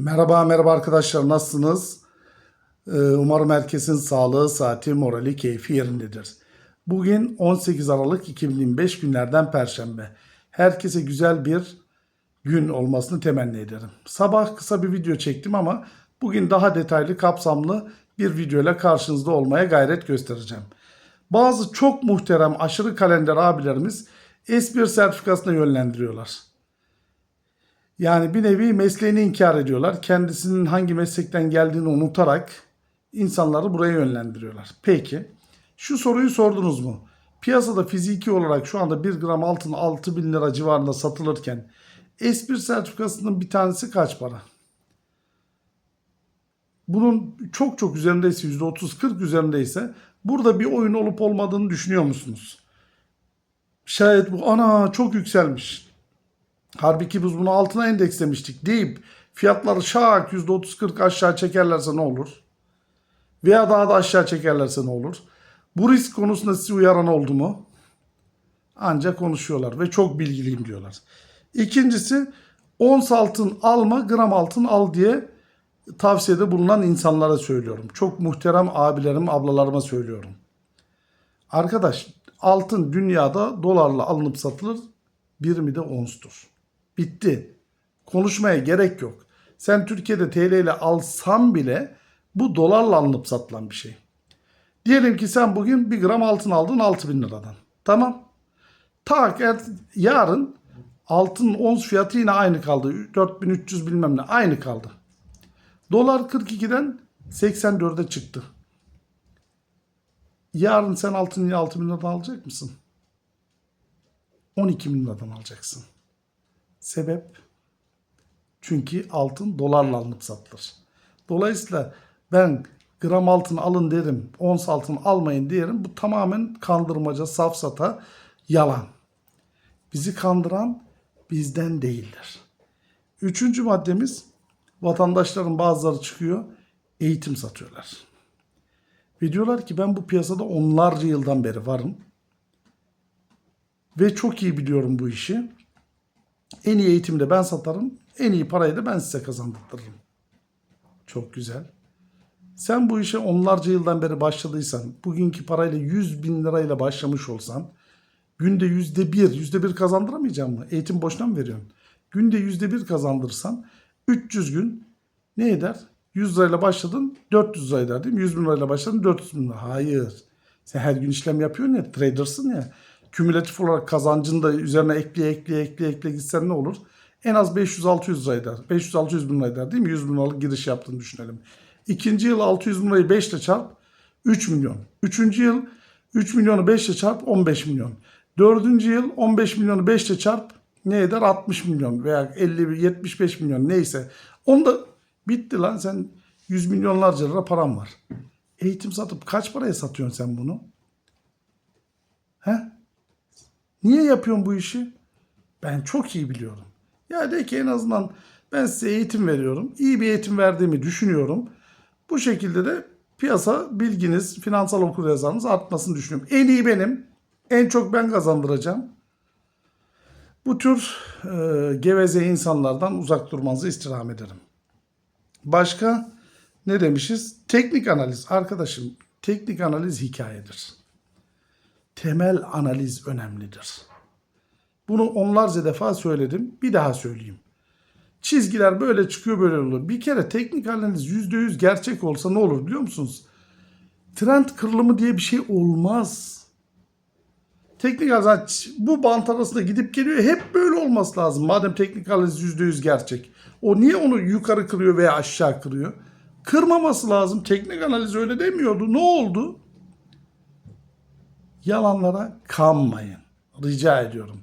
Merhaba merhaba arkadaşlar nasılsınız? Ee, Umarım herkesin sağlığı, saati, morali, keyfi yerindedir. Bugün 18 Aralık 2025 günlerden Perşembe. Herkese güzel bir gün olmasını temenni ederim. Sabah kısa bir video çektim ama bugün daha detaylı, kapsamlı bir videoyla karşınızda olmaya gayret göstereceğim. Bazı çok muhterem aşırı kalender abilerimiz S1 sertifikasına yönlendiriyorlar. Yani bir nevi mesleğini inkar ediyorlar. Kendisinin hangi meslekten geldiğini unutarak insanları buraya yönlendiriyorlar. Peki şu soruyu sordunuz mu? Piyasada fiziki olarak şu anda 1 gram altın 6 bin lira civarında satılırken S1 sertifikasının bir tanesi kaç para? Bunun çok çok üzerindeyse %30-40 üzerindeyse burada bir oyun olup olmadığını düşünüyor musunuz? Şayet bu ana çok yükselmiş. Halbuki biz bunu altına endekslemiştik deyip fiyatları şak %30-40 aşağı çekerlerse ne olur? Veya daha da aşağı çekerlerse ne olur? Bu risk konusunda sizi uyaran oldu mu? Ancak konuşuyorlar ve çok bilgiliyim diyorlar. İkincisi ons altın alma gram altın al diye tavsiyede bulunan insanlara söylüyorum. Çok muhterem abilerim ablalarıma söylüyorum. Arkadaş altın dünyada dolarla alınıp satılır birimi de onstur. Bitti. Konuşmaya gerek yok. Sen Türkiye'de TL ile alsan bile bu dolarla alınıp satılan bir şey. Diyelim ki sen bugün bir gram altın aldın 6000 liradan. Tamam. Tak er- yarın altın ons fiyatı yine aynı kaldı. 4300 bilmem ne aynı kaldı. Dolar 42'den 84'e çıktı. Yarın sen altını 6 bin liradan alacak mısın? 12 bin liradan alacaksın. Sebep? Çünkü altın dolarla alınıp satılır. Dolayısıyla ben gram altın alın derim, ons altın almayın derim. Bu tamamen kandırmaca, safsata, yalan. Bizi kandıran bizden değildir. Üçüncü maddemiz vatandaşların bazıları çıkıyor eğitim satıyorlar. Ve diyorlar ki ben bu piyasada onlarca yıldan beri varım. Ve çok iyi biliyorum bu işi. En iyi eğitimi de ben satarım. En iyi parayı da ben size kazandırırım. Çok güzel. Sen bu işe onlarca yıldan beri başladıysan, bugünkü parayla 100 bin lirayla başlamış olsan, günde yüzde bir, yüzde bir kazandıramayacağım mı? Eğitim boşuna mı veriyorsun? Günde yüzde bir kazandırsan 300 gün ne eder? 100 lirayla başladın 400 lira eder değil mi? 100 bin lirayla başladın 400 bin lira. Hayır. Sen her gün işlem yapıyorsun ya tradersın ya. Kümülatif olarak kazancını da üzerine ekleye ekleye ekleye ekleye gitsen ne olur? En az 500-600 lira eder. 500-600 bin lira eder değil mi? 100 bin liralık giriş yaptığını düşünelim. İkinci yıl 600 bin lirayı 5 ile çarp 3 milyon. Üçüncü yıl 3 milyonu 5 ile çarp 15 milyon. Dördüncü yıl 15 milyonu 5 ile çarp ne eder? 60 milyon veya 50 75 milyon neyse. Onda bitti lan sen 100 milyonlarca lira param var. Eğitim satıp kaç paraya satıyorsun sen bunu? He? Niye yapıyorsun bu işi? Ben çok iyi biliyorum. Ya de ki en azından ben size eğitim veriyorum. İyi bir eğitim verdiğimi düşünüyorum. Bu şekilde de piyasa bilginiz, finansal okuryazarınız artmasını düşünüyorum. En iyi benim. En çok ben kazandıracağım. Bu tür e, geveze insanlardan uzak durmanızı istirham ederim. Başka ne demişiz? Teknik analiz. Arkadaşım teknik analiz hikayedir. Temel analiz önemlidir. Bunu onlarca defa söyledim. Bir daha söyleyeyim. Çizgiler böyle çıkıyor böyle olur. Bir kere teknik analiz %100 gerçek olsa ne olur biliyor musunuz? Trend kırılımı diye bir şey olmaz. Teknik analiz bu bant arasında gidip geliyor. Hep böyle olması lazım. Madem teknik analiz %100 gerçek. O niye onu yukarı kırıyor veya aşağı kırıyor? Kırmaması lazım. Teknik analiz öyle demiyordu. Ne oldu? Yalanlara kanmayın. Rica ediyorum.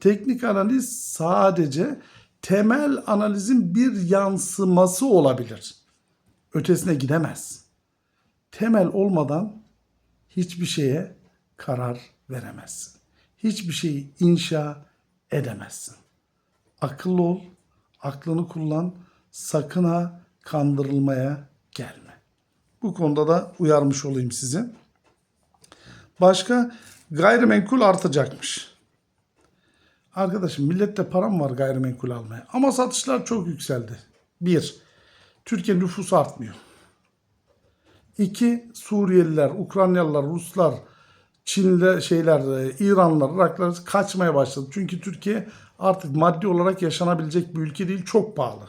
Teknik analiz sadece temel analizin bir yansıması olabilir. Ötesine gidemez. Temel olmadan hiçbir şeye karar veremezsin. Hiçbir şeyi inşa edemezsin. Akıllı ol, aklını kullan, sakın ha kandırılmaya gelme. Bu konuda da uyarmış olayım sizi. Başka gayrimenkul artacakmış. Arkadaşım millette param var gayrimenkul almaya. Ama satışlar çok yükseldi. Bir, Türkiye nüfusu artmıyor. İki, Suriyeliler, Ukraynalılar, Ruslar, Çinli şeyler, e, İranlılar, Iraklılar kaçmaya başladı. Çünkü Türkiye artık maddi olarak yaşanabilecek bir ülke değil, çok pahalı.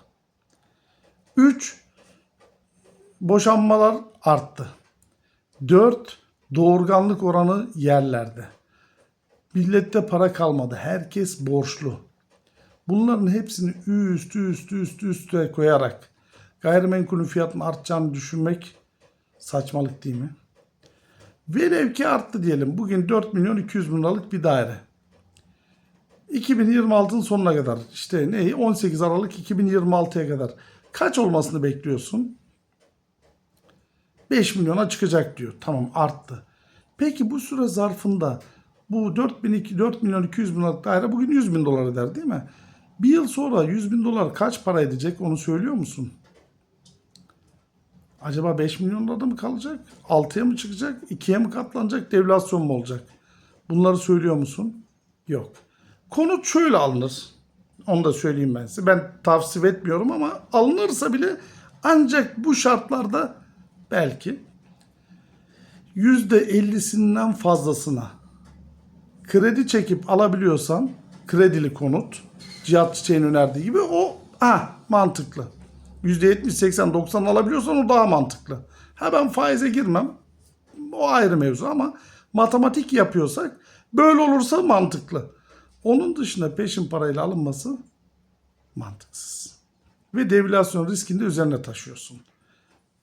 Üç, boşanmalar arttı. Dört, doğurganlık oranı yerlerde. Millette para kalmadı. Herkes borçlu. Bunların hepsini üst üst üst üste koyarak gayrimenkulün fiyatının artacağını düşünmek saçmalık değil mi? Velev ki arttı diyelim. Bugün 4 milyon 200 bin liralık bir daire. 2026'ın sonuna kadar işte ne 18 Aralık 2026'ya kadar kaç olmasını bekliyorsun? 5 milyona çıkacak diyor. Tamam arttı. Peki bu süre zarfında bu 4, bin, 4 milyon 200 bin daire bugün 100 bin dolar eder değil mi? Bir yıl sonra 100 bin dolar kaç para edecek onu söylüyor musun? Acaba 5 milyon lirada mı kalacak? 6'ya mı çıkacak? 2'ye mi katlanacak? Devlasyon mu olacak? Bunları söylüyor musun? Yok. Konut şöyle alınır. Onu da söyleyeyim ben size. Ben tavsiye etmiyorum ama alınırsa bile ancak bu şartlarda belki %50'sinden fazlasına kredi çekip alabiliyorsan kredili konut Cihat Çiçek'in önerdiği gibi o ha mantıklı. %70, 80, 90 alabiliyorsan o daha mantıklı. Ha ben faize girmem. O ayrı mevzu ama matematik yapıyorsak böyle olursa mantıklı. Onun dışında peşin parayla alınması mantıksız. Ve devülasyon riskini de üzerine taşıyorsun.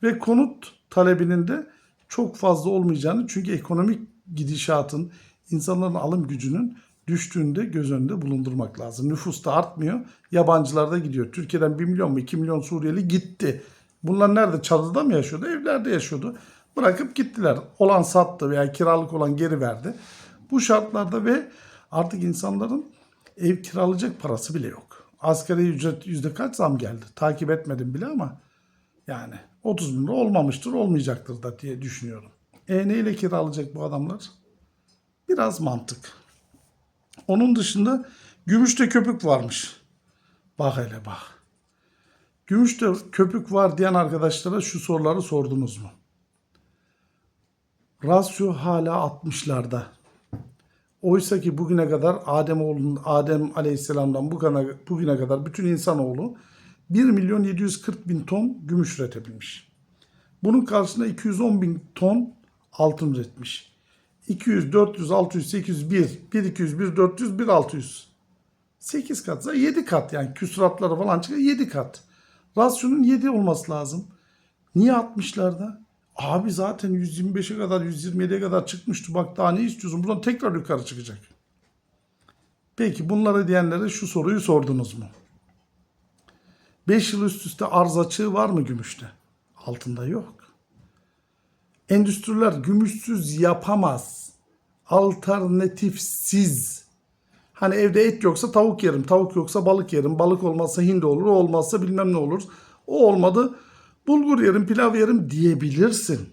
Ve konut talebinin de çok fazla olmayacağını çünkü ekonomik gidişatın insanların alım gücünün düştüğünde göz önünde bulundurmak lazım. Nüfus da artmıyor. Yabancılar da gidiyor. Türkiye'den 1 milyon mu 2 milyon Suriyeli gitti. Bunlar nerede? Çadırda mı yaşıyordu? Evlerde yaşıyordu. Bırakıp gittiler. Olan sattı veya kiralık olan geri verdi. Bu şartlarda ve artık insanların ev kiralayacak parası bile yok. Asgari ücret yüzde kaç zam geldi? Takip etmedim bile ama yani 30 bin lira olmamıştır, olmayacaktır da diye düşünüyorum. E neyle kiralayacak bu adamlar? Biraz mantık. Onun dışında gümüşte köpük varmış. Bak hele bak. Gümüşte köpük var diyen arkadaşlara şu soruları sordunuz mu? Rasyo hala 60'larda. Oysa ki bugüne kadar Adem oğlun Adem Aleyhisselam'dan bugüne, bugüne kadar bütün insanoğlu 1 milyon 740 bin ton gümüş üretebilmiş. Bunun karşısında 210 bin ton altın üretmiş. 200, 400, 600, 800, 1, 1, 200, 1, 400, 1, 600. 8 katsa 7 kat yani küsuratları falan çıkıyor 7 kat. Rasyonun 7 olması lazım. Niye 60'larda? Abi zaten 125'e kadar 127'ye kadar çıkmıştı. Bak daha ne istiyorsun? Buradan tekrar yukarı çıkacak. Peki bunları diyenlere şu soruyu sordunuz mu? 5 yıl üst üste arz açığı var mı gümüşte? Altında yok. Endüstriler gümüşsüz yapamaz. Alternatifsiz. Hani evde et yoksa tavuk yerim, tavuk yoksa balık yerim, balık olmazsa hindi olur, o olmazsa bilmem ne olur. O olmadı bulgur yerim, pilav yerim diyebilirsin.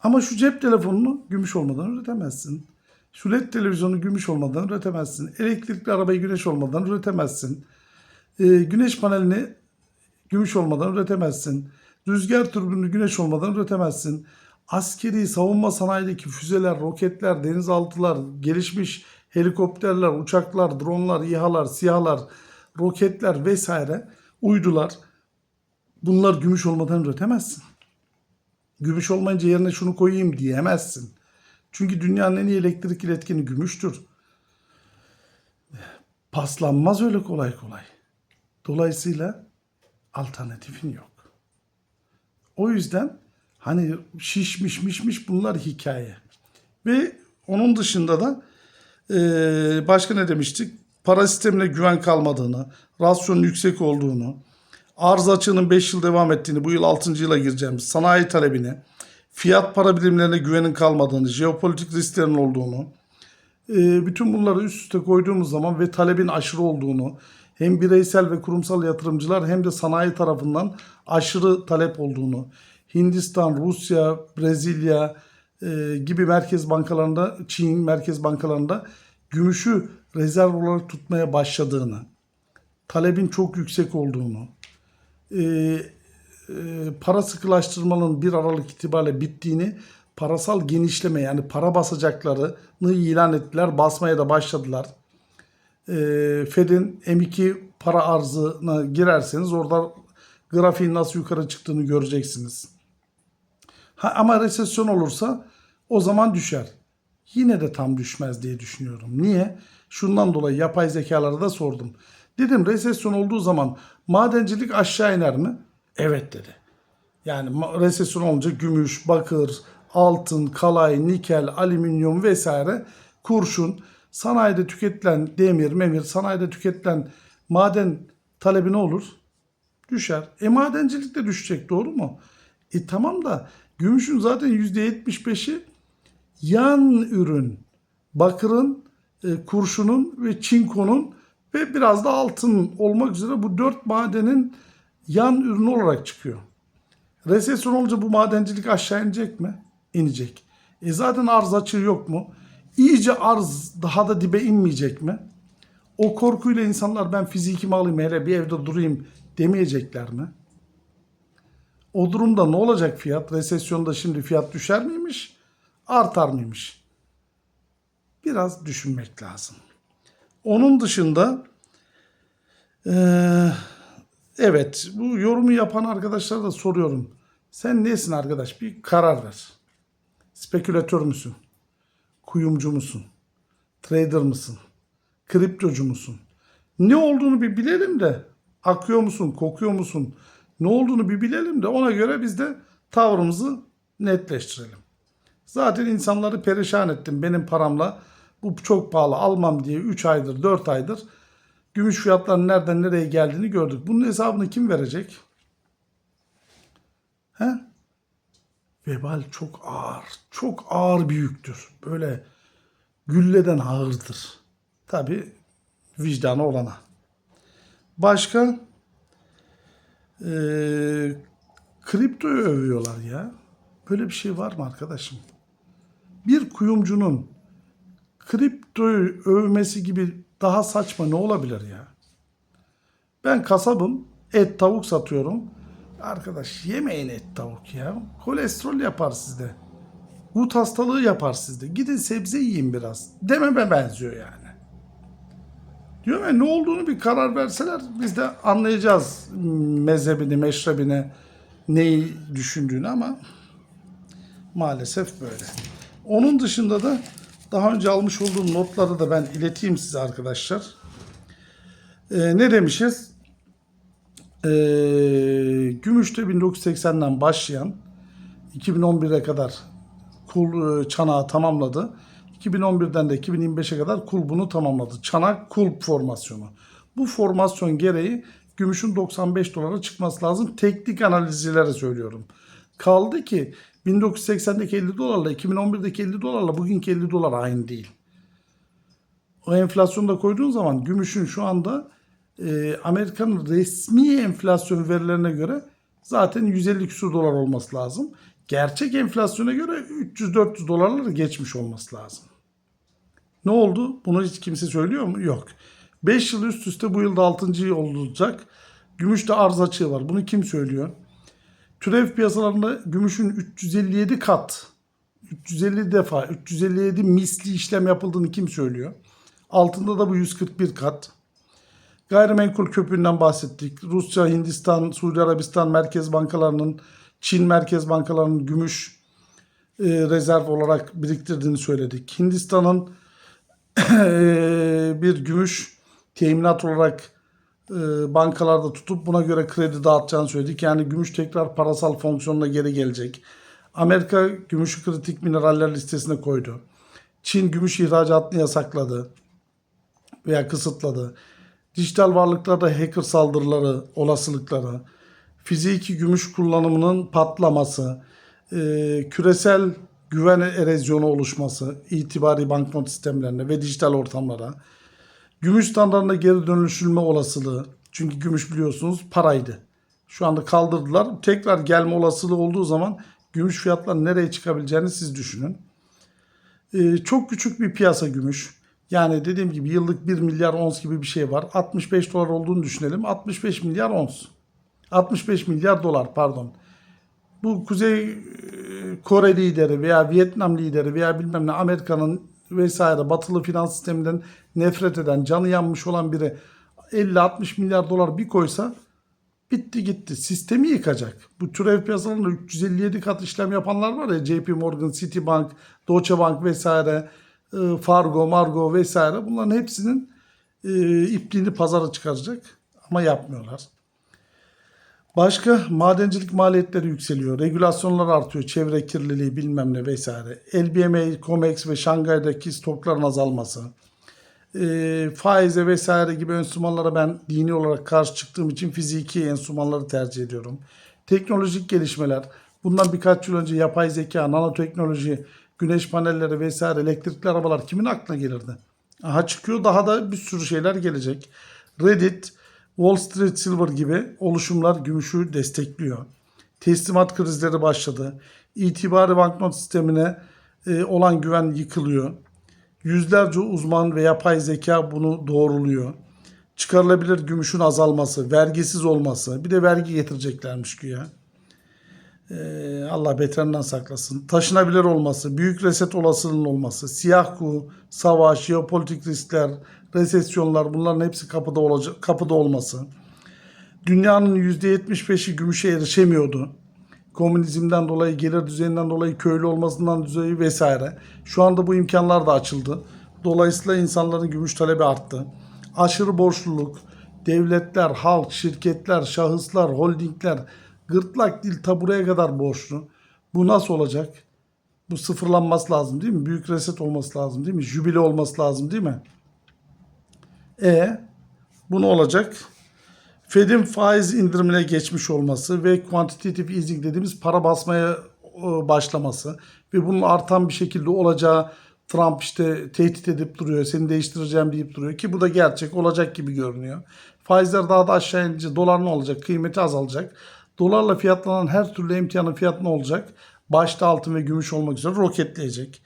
Ama şu cep telefonunu gümüş olmadan üretemezsin. Şu led televizyonu gümüş olmadan üretemezsin. Elektrikli arabayı güneş olmadan üretemezsin. Ee, güneş panelini gümüş olmadan üretemezsin. Rüzgar türbünü güneş olmadan üretemezsin. Askeri savunma sanayideki füzeler, roketler, denizaltılar, gelişmiş helikopterler, uçaklar, dronlar, İHA'lar, SİHA'lar, roketler vesaire, uydular bunlar gümüş olmadan üretemezsin. Gümüş olmayınca yerine şunu koyayım diyemezsin. Çünkü dünyanın en iyi elektrik iletkeni gümüştür. Paslanmaz öyle kolay kolay. Dolayısıyla alternatifin yok. O yüzden hani şişmiş mişmiş bunlar hikaye. Ve onun dışında da ee, başka ne demiştik? Para sistemine güven kalmadığını, rasyonun yüksek olduğunu, arz açığının 5 yıl devam ettiğini, bu yıl 6. yıla gireceğimiz, sanayi talebini, fiyat para birimlerine güvenin kalmadığını, jeopolitik risklerin olduğunu, e, bütün bunları üst üste koyduğumuz zaman ve talebin aşırı olduğunu, hem bireysel ve kurumsal yatırımcılar hem de sanayi tarafından aşırı talep olduğunu, Hindistan, Rusya, Brezilya e, gibi merkez bankalarında, Çin merkez bankalarında gümüşü rezerv olarak tutmaya başladığını, talebin çok yüksek olduğunu, e, para sıkılaştırmanın 1 Aralık itibariyle bittiğini parasal genişleme yani para basacaklarını ilan ettiler. Basmaya da başladılar. E, Fed'in M2 para arzına girerseniz orada grafiğin nasıl yukarı çıktığını göreceksiniz. Ha, ama resesyon olursa o zaman düşer. Yine de tam düşmez diye düşünüyorum. Niye? Şundan dolayı yapay zekalara da sordum. Dedim resesyon olduğu zaman madencilik aşağı iner mi? Evet dedi. Yani resesyon olunca gümüş, bakır, altın, kalay, nikel, alüminyum vesaire kurşun, sanayide tüketilen demir, memir, sanayide tüketilen maden talebi ne olur? Düşer. E madencilik de düşecek doğru mu? E tamam da gümüşün zaten %75'i yan ürün. Bakırın, e, kurşunun ve çinkonun ve biraz da altın olmak üzere bu dört madenin yan ürünü olarak çıkıyor. Resesyon olunca bu madencilik aşağı inecek mi? İnecek. E zaten arz açığı yok mu? İyice arz daha da dibe inmeyecek mi? O korkuyla insanlar ben fizikimi alayım hele bir evde durayım demeyecekler mi? O durumda ne olacak fiyat? Resesyonda şimdi fiyat düşer miymiş? Artar mıymış? Biraz düşünmek lazım. Onun dışında eee, evet bu yorumu yapan arkadaşlara da soruyorum. Sen nesin arkadaş? Bir karar ver. Spekülatör müsün? Kuyumcu musun? Trader mısın? Kriptocu musun? Ne olduğunu bir bilelim de akıyor musun, kokuyor musun? Ne olduğunu bir bilelim de ona göre biz de tavrımızı netleştirelim. Zaten insanları perişan ettim benim paramla. Bu çok pahalı almam diye 3 aydır 4 aydır gümüş fiyatlarının nereden nereye geldiğini gördük. Bunun hesabını kim verecek? He? Vebal çok ağır. Çok ağır bir yüktür. Böyle gülleden ağırdır. Tabi vicdanı olana. Başka? Ee, kriptoyu övüyorlar ya. Böyle bir şey var mı arkadaşım? Bir kuyumcunun kriptoyu övmesi gibi daha saçma ne olabilir ya? Ben kasabım, et tavuk satıyorum. Arkadaş yemeyin et tavuk ya. Kolesterol yapar sizde. Gut hastalığı yapar sizde. Gidin sebze yiyin biraz. Dememe benziyor yani. Diyorum ya ne olduğunu bir karar verseler biz de anlayacağız mezhebini, meşrebini, neyi düşündüğünü ama maalesef böyle. Onun dışında da daha önce almış olduğum notları da ben ileteyim size arkadaşlar. Ee, ne demişiz? Ee, Gümüş'te 1980'den başlayan 2011'e kadar kul e, çanağı tamamladı. 2011'den de 2025'e kadar kulbunu tamamladı. Çanak kulp formasyonu. Bu formasyon gereği gümüşün 95 dolara çıkması lazım. Teknik analizcilere söylüyorum. Kaldı ki 1980'deki 50 dolarla 2011'deki 50 dolarla bugünkü 50 dolar aynı değil. O enflasyonu da koyduğun zaman gümüşün şu anda e, Amerika'nın resmi enflasyon verilerine göre zaten 150 küsur dolar olması lazım. Gerçek enflasyona göre 300-400 dolarları geçmiş olması lazım. Ne oldu? Bunu hiç kimse söylüyor mu? Yok. 5 yıl üst üste bu yılda 6. yıl olacak. Gümüşte arz açığı var. Bunu kim söylüyor? Türev piyasalarında gümüşün 357 kat, 350 defa, 357 misli işlem yapıldığını kim söylüyor? Altında da bu 141 kat. Gayrimenkul köpüğünden bahsettik. Rusya, Hindistan, Suudi Arabistan merkez bankalarının, Çin merkez bankalarının gümüş e, rezerv olarak biriktirdiğini söyledik. Hindistan'ın e, bir gümüş teminat olarak e, bankalarda tutup buna göre kredi dağıtacağını söyledik. Yani gümüş tekrar parasal fonksiyonuna geri gelecek. Amerika gümüşü kritik mineraller listesine koydu. Çin gümüş ihracatını yasakladı veya kısıtladı. Dijital varlıklarda hacker saldırıları, olasılıkları, fiziki gümüş kullanımının patlaması, e, küresel güven erozyonu oluşması, itibari banknot sistemlerine ve dijital ortamlara, gümüş standartına geri dönüşülme olasılığı, çünkü gümüş biliyorsunuz paraydı. Şu anda kaldırdılar. Tekrar gelme olasılığı olduğu zaman gümüş fiyatları nereye çıkabileceğini siz düşünün. Ee, çok küçük bir piyasa gümüş. Yani dediğim gibi yıllık 1 milyar ons gibi bir şey var. 65 dolar olduğunu düşünelim. 65 milyar ons. 65 milyar dolar pardon. Bu Kuzey e, Kore lideri veya Vietnam lideri veya bilmem ne Amerika'nın vesaire batılı finans sisteminden nefret eden, canı yanmış olan biri 50-60 milyar dolar bir koysa bitti gitti. Sistemi yıkacak. Bu türev piyasalarında 357 kat işlem yapanlar var ya JP Morgan, Citibank, Deutsche Bank vesaire, e, Fargo, Margo vesaire bunların hepsinin e, ipliğini pazara çıkaracak ama yapmıyorlar. Başka madencilik maliyetleri yükseliyor. Regülasyonlar artıyor. Çevre kirliliği bilmem ne vesaire. LBMA, COMEX ve Şangay'daki stokların azalması. E, faize vesaire gibi enstrümanlara ben dini olarak karşı çıktığım için fiziki enstrümanları tercih ediyorum. Teknolojik gelişmeler. Bundan birkaç yıl önce yapay zeka, nanoteknoloji, güneş panelleri vesaire elektrikli arabalar kimin aklına gelirdi? Aha çıkıyor daha da bir sürü şeyler gelecek. Reddit, Wall Street Silver gibi oluşumlar gümüşü destekliyor. Teslimat krizleri başladı. İtibari banknot sistemine e, olan güven yıkılıyor. Yüzlerce uzman ve yapay zeka bunu doğruluyor. Çıkarılabilir gümüşün azalması, vergisiz olması, bir de vergi getireceklermiş güya. Ee, Allah beterinden saklasın. Taşınabilir olması, büyük reset olasılığının olması, siyah kuğu, savaş, jeopolitik riskler, resesyonlar bunların hepsi kapıda olacak, kapıda olması. Dünyanın %75'i gümüşe erişemiyordu. Komünizmden dolayı, gelir düzeyinden dolayı, köylü olmasından dolayı vesaire. Şu anda bu imkanlar da açıldı. Dolayısıyla insanların gümüş talebi arttı. Aşırı borçluluk, devletler, halk, şirketler, şahıslar, holdingler, gırtlak dil ta kadar borçlu. Bu nasıl olacak? Bu sıfırlanması lazım değil mi? Büyük reset olması lazım değil mi? Jübile olması lazım değil mi? E bu ne olacak? Fed'in faiz indirimine geçmiş olması ve quantitative easing dediğimiz para basmaya e, başlaması ve bunun artan bir şekilde olacağı Trump işte tehdit edip duruyor, seni değiştireceğim deyip duruyor ki bu da gerçek olacak gibi görünüyor. Faizler daha da aşağı inince dolar ne olacak? Kıymeti azalacak. Dolarla fiyatlanan her türlü emtianın fiyatı ne olacak? Başta altın ve gümüş olmak üzere roketleyecek.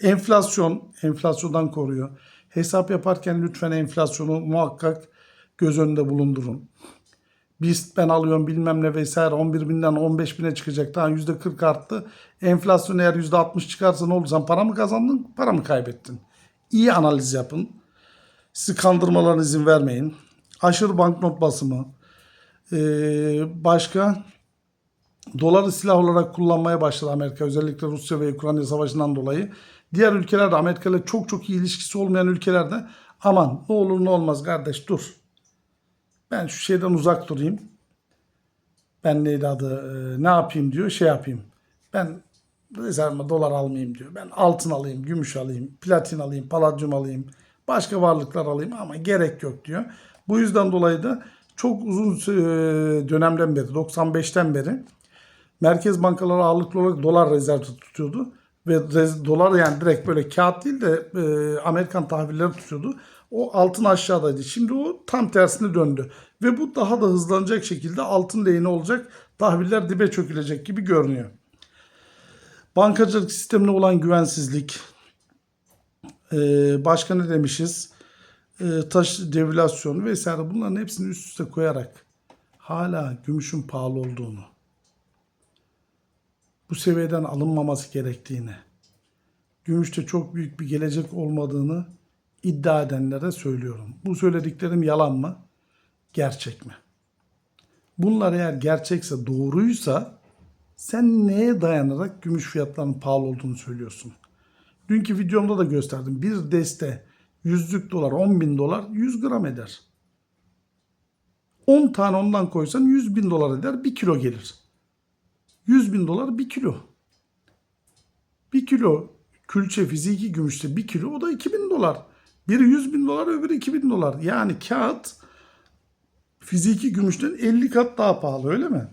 Enflasyon, enflasyondan koruyor. Hesap yaparken lütfen enflasyonu muhakkak göz önünde bulundurun. BIST ben alıyorum bilmem ne vesaire 11 binden 15 bine çıkacak. Daha %40 arttı. Enflasyon eğer %60 çıkarsa ne oldu? Sen para mı kazandın, para mı kaybettin? İyi analiz yapın. Sizi kandırmalarına izin vermeyin. Aşırı banknot basımı. Ee, başka doları silah olarak kullanmaya başladı Amerika. Özellikle Rusya ve Ukrayna savaşından dolayı. Diğer ülkelerde Amerika ile çok çok iyi ilişkisi olmayan ülkelerde aman ne olur ne olmaz kardeş dur. Ben şu şeyden uzak durayım. Ben neydi adı e, ne yapayım diyor şey yapayım. Ben rezervime dolar almayayım diyor. Ben altın alayım, gümüş alayım, platin alayım, paladyum alayım. Başka varlıklar alayım ama gerek yok diyor. Bu yüzden dolayı da çok uzun e, dönemden beri 95'ten beri merkez bankaları ağırlıklı olarak dolar rezervi tutuyordu. Ve dolar yani direkt böyle kağıt değil de e, Amerikan tahvilleri tutuyordu. O altın aşağıdaydı. Şimdi o tam tersine döndü. Ve bu daha da hızlanacak şekilde altın lehine olacak. Tahviller dibe çökülecek gibi görünüyor. Bankacılık sistemine olan güvensizlik. E, başka ne demişiz? E, taş devalüasyon vesaire bunların hepsini üst üste koyarak hala gümüşün pahalı olduğunu bu seviyeden alınmaması gerektiğini, gümüşte çok büyük bir gelecek olmadığını iddia edenlere söylüyorum. Bu söylediklerim yalan mı? Gerçek mi? Bunlar eğer gerçekse, doğruysa sen neye dayanarak gümüş fiyatlarının pahalı olduğunu söylüyorsun? Dünkü videomda da gösterdim. Bir deste yüzlük dolar 10 bin dolar 100 gram eder. 10 tane ondan koysan 100 bin dolar eder 1 kilo gelir. 100 bin dolar 1 kilo. 1 kilo külçe fiziki gümüşte 1 kilo o da 2000 dolar. Biri 100 bin dolar öbürü 2000 dolar. Yani kağıt fiziki gümüşten 50 kat daha pahalı öyle mi?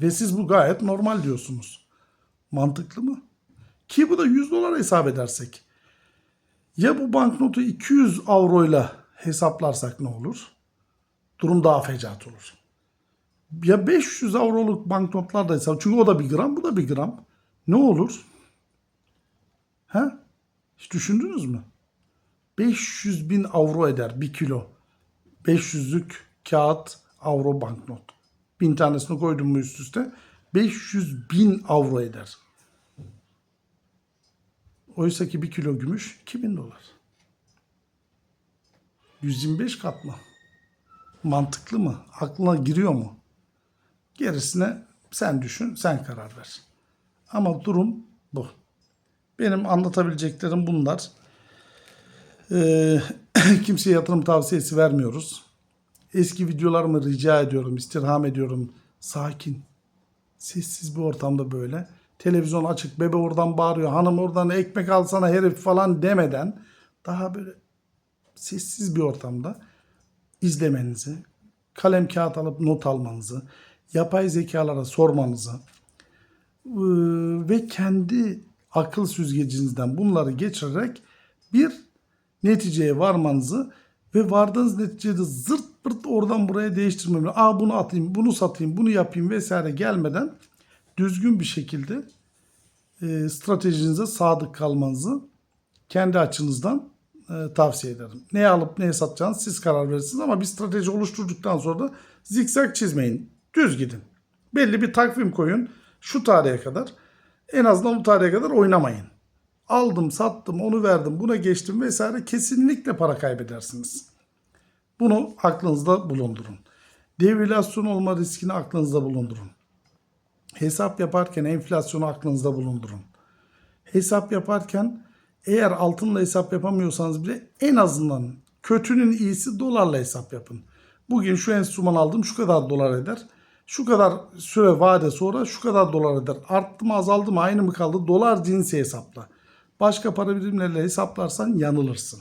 Ve siz bu gayet normal diyorsunuz. Mantıklı mı? Ki bu da 100 dolar hesap edersek. Ya bu banknotu 200 avroyla hesaplarsak ne olur? Durum daha fecaat olur. Ya 500 avroluk banknotlar da hesap. Çünkü o da bir gram, bu da bir gram. Ne olur? Ha? Hiç düşündünüz mü? 500 bin avro eder bir kilo. 500'lük kağıt avro banknot. Bin tanesini koydum mu üst üste 500 bin avro eder. Oysa ki bir kilo gümüş 2000 dolar. 125 kat mı? Mantıklı mı? Aklına giriyor mu? Gerisine sen düşün, sen karar ver. Ama durum bu. Benim anlatabileceklerim bunlar. Ee, kimseye yatırım tavsiyesi vermiyoruz. Eski videolarımı rica ediyorum, istirham ediyorum. Sakin, sessiz bir ortamda böyle. Televizyon açık, bebe oradan bağırıyor, hanım oradan ekmek alsana herif falan demeden daha böyle sessiz bir ortamda izlemenizi, kalem kağıt alıp not almanızı, yapay zekalara sormanızı eee, ve kendi akıl süzgecinizden bunları geçirerek bir neticeye varmanızı ve vardığınız neticede zırt pırt oradan buraya değiştirmemi, aa bunu atayım, bunu satayım, bunu yapayım vesaire gelmeden düzgün bir şekilde e, stratejinize sadık kalmanızı kendi açınızdan e, tavsiye ederim. Neye alıp neye satacağınız siz karar verirsiniz ama bir strateji oluşturduktan sonra da zikzak çizmeyin. Düz gidin. Belli bir takvim koyun. Şu tarihe kadar. En azından bu tarihe kadar oynamayın. Aldım, sattım, onu verdim, buna geçtim vesaire kesinlikle para kaybedersiniz. Bunu aklınızda bulundurun. Devalüasyon olma riskini aklınızda bulundurun. Hesap yaparken enflasyonu aklınızda bulundurun. Hesap yaparken eğer altınla hesap yapamıyorsanız bile en azından kötünün iyisi dolarla hesap yapın. Bugün şu enstrüman aldım şu kadar dolar eder. Şu kadar süre vade sonra şu kadar dolar eder. Arttı mı azaldı mı aynı mı kaldı dolar cinsi hesapla. Başka para birimleriyle hesaplarsan yanılırsın.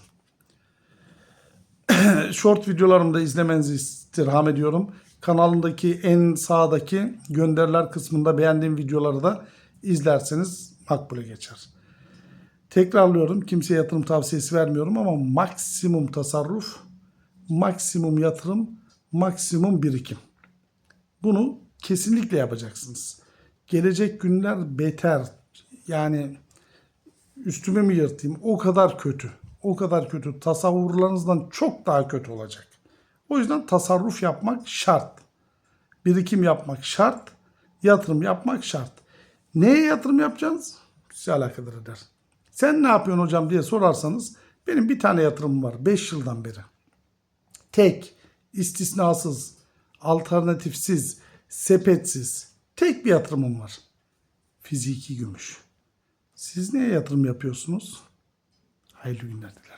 Short videolarımı da izlemenizi istirham ediyorum. Kanalındaki en sağdaki gönderiler kısmında beğendiğim videoları da izlerseniz makbule geçer. Tekrarlıyorum kimseye yatırım tavsiyesi vermiyorum ama maksimum tasarruf, maksimum yatırım, maksimum birikim. Bunu kesinlikle yapacaksınız. Gelecek günler beter. Yani üstüme mi yırtayım? O kadar kötü. O kadar kötü. Tasavvurlarınızdan çok daha kötü olacak. O yüzden tasarruf yapmak şart. Birikim yapmak şart. Yatırım yapmak şart. Neye yatırım yapacaksınız? Size alakadar eder. Sen ne yapıyorsun hocam diye sorarsanız benim bir tane yatırımım var 5 yıldan beri. Tek, istisnasız, alternatifsiz, sepetsiz tek bir yatırımım var. Fiziki gümüş. Siz neye yatırım yapıyorsunuz? Hayırlı günler dilerim.